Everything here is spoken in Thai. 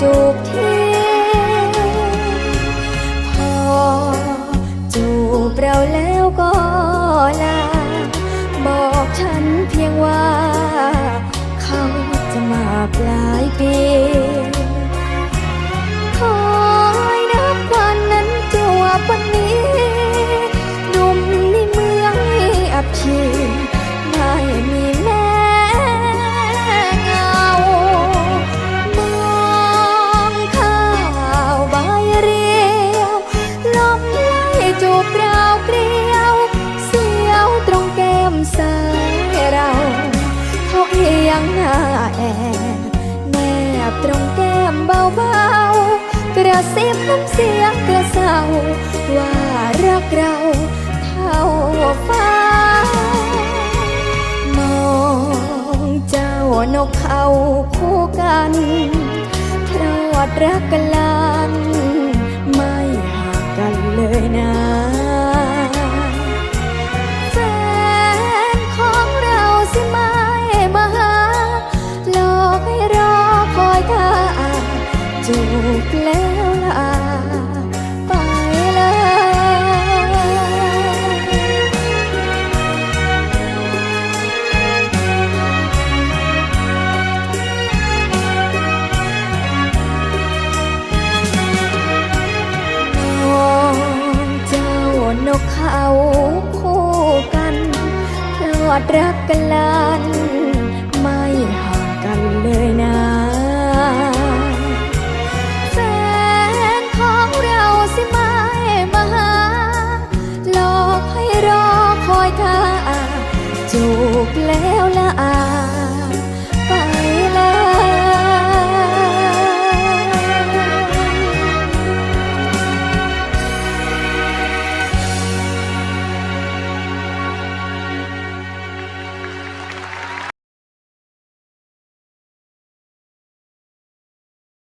จูบทีพอจูบเราแล้วก็ลา บอกฉันเพียงว่า ซิบน้ำเสียงกระเซาว่ารักเราเท่าฟ้ามองเจ้านกเขาคู่กันพลอดรักกันลานไม่ห่างกันเลยนะแฟนของเราสิไม่มาหาหลอกให้รอคอยท่าจูบแล้ว ดรักกันลาน ไม่ห่างกันเลยนะแฟนของเราสิไม่มาหาหลอกให้รอคอยเธอจูบแล้ว